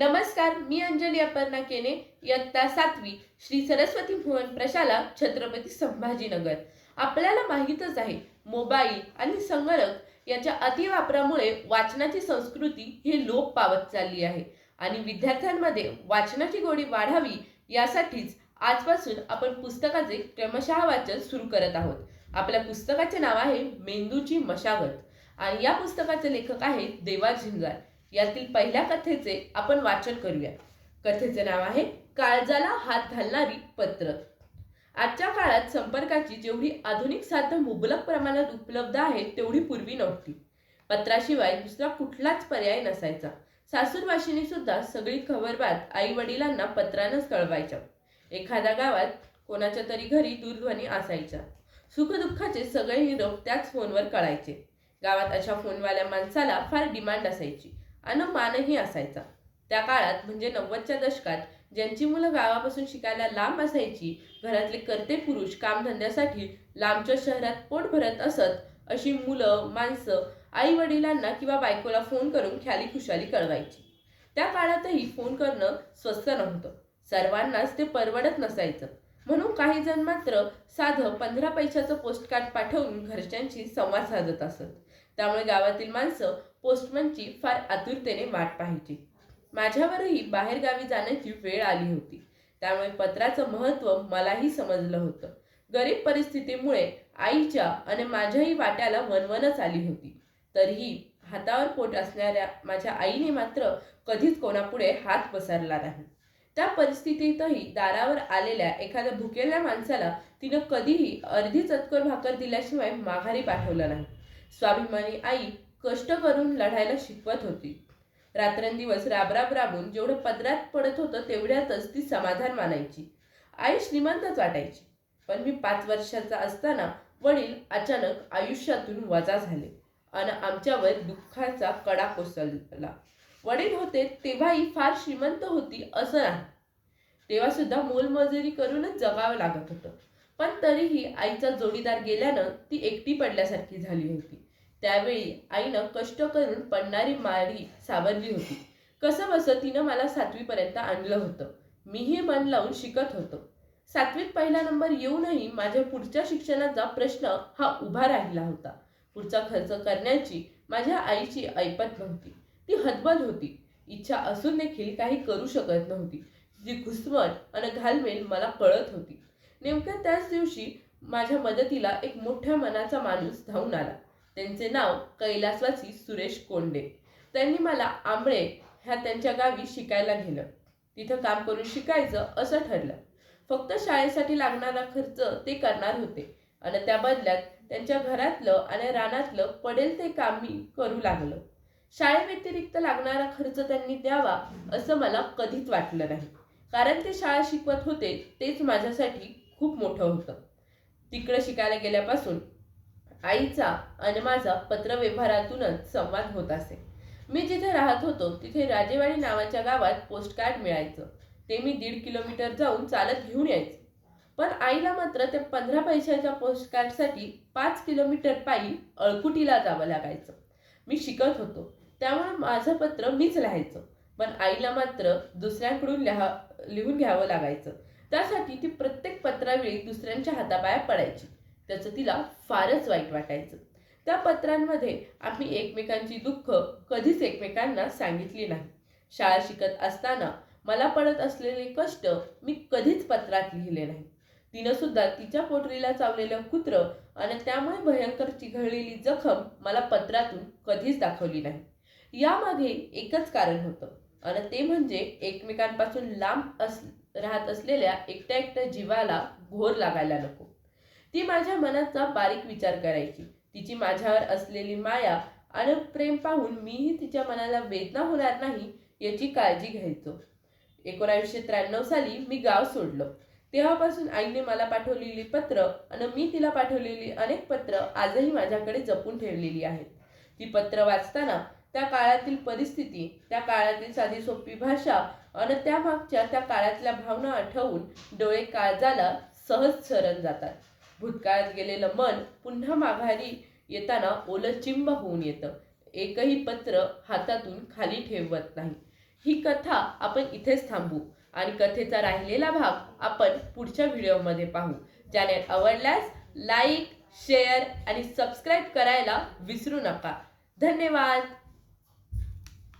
नमस्कार मी अंजली अपर्णा केने इयत्ता सातवी श्री सरस्वती भुवन प्रशाला छत्रपती संभाजीनगर. आपल्याला माहीतच आहे मोबाईल आणि संगणक याच्या अतिवापरामुळे वाचनाची संस्कृती ही लोप पावत चालली आहे. आणि विद्यार्थ्यांमध्ये वाचनाची गोडी वाढावी यासाठीच आजपासून आपण पुस्तकाचे क्रमशः वाचन सुरू करत आहोत. आपल्या पुस्तकाचे नाव आहे मेंदूची मशागत. आणि या पुस्तकाचे लेखक आहेत देवा झिंगार. यातील पहिल्या कथेचे आपण वाचन करूया. कथेचे नाव आहे काळजाला हात घालणारी पत्र. आजच्या काळात संपर्काची जेवढी आधुनिक साधनं मुबलक प्रमाणात उपलब्ध आहेत तेवढी पूर्वी नव्हती. पत्राशिवाय दुसरा कुठलाच पर्याय नसायचा. सासूरवाशिनी सुद्धा सगळी खबरबात आई वडिलांना पत्रानंच कळवायच्या. एखाद्या गावात कोणाच्या तरी घरी दूरध्वनी असायचा सुखदुःखाचे सगळे निरोप त्याच फोनवर कळायचे. गावात अशा फोनवाल्या माणसाला फार डिमांड असायची. आणि मानही असायचा. त्या काळात म्हणजे नव्वदच्या दशकात ज्यांची मुलं गावापासून शिकायला लांब असायची घरातले करते पुरुष कामधंद्यासाठी लांबच्या शहरात पोट भरत असत अशी मुलं माणसं आई वडिलांना किंवा बायकोला फोन करून ख्याली खुशाली कळवायची. त्या काळातही फोन करणं स्वस्त नव्हतं. सर्वांनाच ते परवडत नसायचं. म्हणून काही जण मात्र साधं पंधरा पैशाचं पोस्टकार्ड पाठवून घरच्यांशी संवाद साधत असत. त्यामुळे गावातील माणसं पोस्टमनची फार आतुरतेने वाट पाहायची. माझ्यावरही बाहेरगावी जाण्याची वेळ आली होती. त्यामुळे पत्राचं महत्त्व मलाही समजलं होतं. गरीब परिस्थितीमुळे आईच्या आणि माझ्याही वाट्याला वनवनच आली होती. तरीही हातावर पोट असणाऱ्या माझ्या आईने मात्र कधीच कोणापुढे हात पसरला नाही. त्या परिस्थितीतही दारावर आलेल्या एखाद्या भुकेल्या माणसाला तिनं कधीही अर्धी चतकोर भाकर दिल्याशिवाय माघारी पाठवलं नाही. स्वाभिमानी आई कष्ट करून लढायला शिकवत होती. रात्रंदिवस राबराब राबून जेवढं पदरात पडत होतं तेवढ्यातच ती समाधान मानायची. आई श्रीमंतच वाटायची. पण मी पाच वर्षाचा असताना वडील अचानक आयुष्यातून वजा झाले आणि आमच्यावर दुःखाचा कडा कोसळला. वडील होते तेव्हाही फार श्रीमंत होती असं नाही. तेव्हा सुद्धा मोलमजुरी करूनच जगावं लागत होतं. पण तरीही आईचा जोडीदार गेल्यानं ती एकटी पडल्यासारखी झाली होती. त्यावेळी आईनं कष्ट करून पडणारी माळी सावरली होती. कसं बसं तिनं मला सातवीपर्यंत आणलं होतं. मीही मन लावून शिकत होतो. सातवीत पहिला नंबर येऊनही माझ्या पुढच्या शिक्षणाचा प्रश्न हा उभा राहिला होता. पुढचा खर्च करण्याची माझ्या आईची ऐपत नव्हती. ती हतबल होती. इच्छा असून देखील काही करू शकत नव्हती. तिची घुसमट आणि घालमेल मला कळत होती. नेमक्या त्याच दिवशी माझ्या मदतीला एक मोठ्या मनाचा माणूस धावून आला. त्यांचे नाव कैलासवासी सुरेश कोंडे. त्यांनी मला आंबळे ह्या त्यांच्या गावी शिकायला गेलं तिथं काम करून शिकायचं असं ठरलं. फक्त शाळेसाठी लागणारा खर्च ते करणार होते आणि त्या बदल्यात त्यांच्या घरातलं आणि रानातलं पडेल ते काम मी करू लागलं. शाळेव्यतिरिक्त लागणारा खर्च त्यांनी द्यावा असं मला कधीच वाटलं नाही. कारण ते शाळा शिकवत होते तेच माझ्यासाठी खूप मोठं होतं. तिकडं शिकायला गेल्यापासून आईचा आणि माझा पत्रव्यवहारातूनच संवाद होत असे. मी जिथे राहत होतो तिथे राजेवाडी नावाच्या गावात पोस्टकार्ड मिळायचं. ते मी दीड किलोमीटर जाऊन चालत घेऊन यायचे. पण आईला मात्र त्या पंधरा पैशाच्या पोस्टकार्डसाठी पाच किलोमीटर पायी अळकुटीला जावं लागायचं. मी शिकत होतो. त्यामुळे माझं पत्र मीच लिहायचं. पण आईला मात्र दुसऱ्यांकडून लिहा लिहून घ्यावं लागायचं. त्यासाठी ती प्रत्येक पत्रावेळी दुसऱ्यांच्या हातापाया पडायची. त्याचं तिला फारच वाईट वाटायचं. त्या पत्रांमध्ये आम्ही एकमेकांची दुःख कधीच एकमेकांना सांगितली नाही. शाळा शिकत असताना मला पडत असलेले कष्ट मी कधीच पत्रात लिहिले नाही. तिनं सुद्धा तिच्या पोटरीला चावलेलं कुत्र आणि त्यामुळे भयंकर चिघळलेली जखम मला पत्रातून कधीच दाखवली नाही. यामागे एकच कारण होतं. आणि ते म्हणजे एकमेकांपासून लांब अस राहत असलेल्या एकट्या एकट्या जीवाला घोर लागायला नको. ती माझ्या मनाचा बारीक विचार करायची. तिची माझ्यावर असलेली माया आणि प्रेम पाहून मीही तिच्या मनाला वेदना होणार नाही याची काळजी घ्यायचो. एकोणावीसशे त्र्याण्णव साली मी गाव सोडलं. तेव्हापासून आईने मला पाठवलेली पत्र आणि मी तिला पाठवलेली अनेक पत्र आजही माझ्याकडे जपून ठेवलेली आहेत. ती पत्र वाचताना त्या काळातील परिस्थिती त्या काळातील साधी सोपी भाषा आणि त्या मागच्या त्या काळातल्या भावना आठवून डोळे काळजाला सहज सरण जातात. भूतकाळात गेलेलं मन पुन्हा माघारी येताना ओलं चिंब होऊन येतं. एकही पत्र हातातून खाली ठेवत नाही. ही कथा आपण इथेच थांबू आणि कथेचा राहिलेला भाग आपण पुढच्या व्हिडिओमध्ये पाहू. ज्याने आवडल्यास लाईक शेअर आणि सबस्क्राईब करायला विसरू नका. धन्यवाद!